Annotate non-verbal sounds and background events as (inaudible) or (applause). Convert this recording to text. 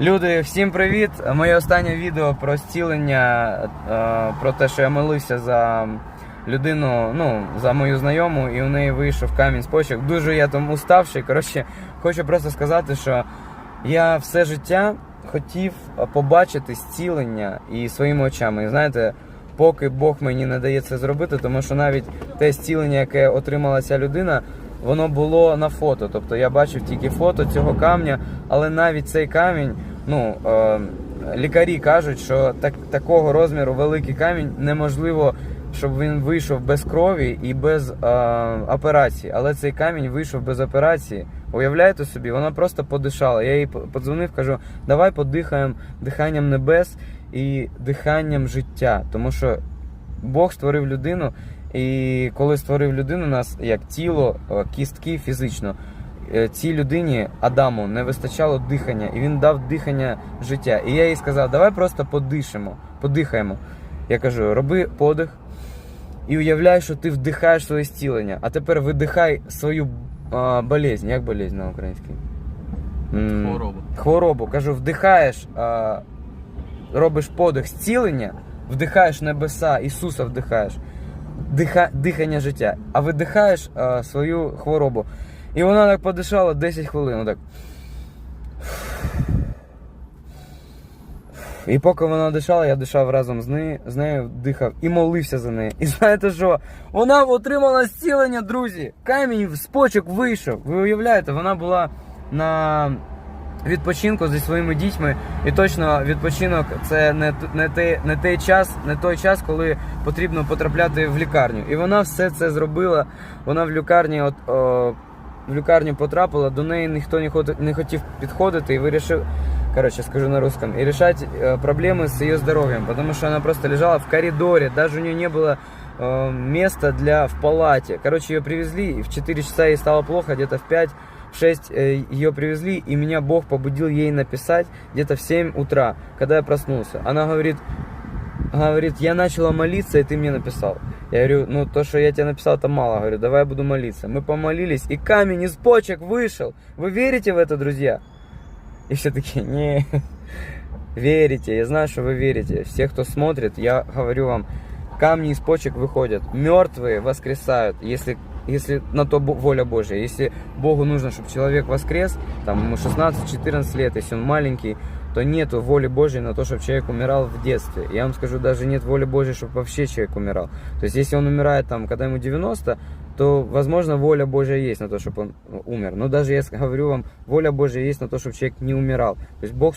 Люди, всім привіт! Моє останнє відео про зцілення, е, про те, що я молився за людину, ну, за мою знайому, і у неї вийшов камінь з почок. Дуже я там уставший. Коротше, хочу просто сказати, що я все життя хотів побачити зцілення і своїми очами. І знаєте, поки Бог мені не дає це зробити, тому що навіть те зцілення, яке отримала ця людина, воно було на фото. Тобто я бачив тільки фото цього камня, але навіть цей камінь, ну е, лікарі кажуть, що так, такого розміру великий камінь неможливо, щоб він вийшов без крові і без е, операції. Але цей камінь вийшов без операції. Уявляєте собі, вона просто подишала. Я їй подзвонив, кажу, давай подихаємо диханням небес і диханням життя. Тому що Бог створив людину, і коли створив людину, нас як тіло, е, кістки фізично. Е, Цій людині Адаму не вистачало дихання, і він дав дихання життя. І я їй сказав, давай просто подишимо, подихаємо. Я кажу, роби подих і уявляй, що ти вдихаєш своє зцілення, а тепер видихай свою а, болезнь. Як болезнь на українській? Хворобу. Хворобу. Кажу, вдихаєш, а, робиш подих зцілення, вдихаєш небеса, Ісуса вдихаєш, диха, дихання життя, а видихаєш а, свою хворобу. І вона так подишала 10 хвилин. Отак. І поки вона дишала, я дишав разом з нею, з нею дихав і молився за неї. І знаєте що? Вона отримала зцілення, друзі. Камінь з почок вийшов. Ви уявляєте, вона була на відпочинку зі своїми дітьми. І точно відпочинок це не, не, те, не той час, не той час, коли потрібно потрапляти в лікарню. І вона все це зробила. Вона в лікарні от. О, в лікарню потрапила, до неї ніхто не хот- не хотів підходити і вирішив, короче, скажу на русском, и решать э, проблемы с ее здоровьем, потому что она просто лежала в коридоре, даже у нее не было э, места для в палате. Короче, ее привезли, и в 4 часа ей стало плохо, где-то в 5 в 6 э, ее привезли, и меня Бог побудил ей написать где-то в 7 утра, когда я проснулся. Она говорит, говорит, я начала молиться, и ты мне написал. Я говорю, ну то, что я тебе написал, это мало. Говорю, давай я буду молиться. Мы помолились, и камень из почек вышел. Вы верите в это, друзья? И все такие, не, (laughs) верите, я знаю, что вы верите. Все, кто смотрит, я говорю вам, камни из почек выходят, мертвые воскресают, если, если на то воля Божья. Если Богу нужно, чтобы человек воскрес, там ему 16-14 лет, если он маленький, то нету воли Божьей на то, чтобы человек умирал в детстве. Я вам скажу, даже нет воли Божьей, чтобы вообще человек умирал. То есть, если он умирает там, когда ему 90, то, возможно, воля Божья есть на то, чтобы он умер. Но даже я (laughs) говорю вам, воля Божья есть на то, чтобы человек не умирал. То есть Бог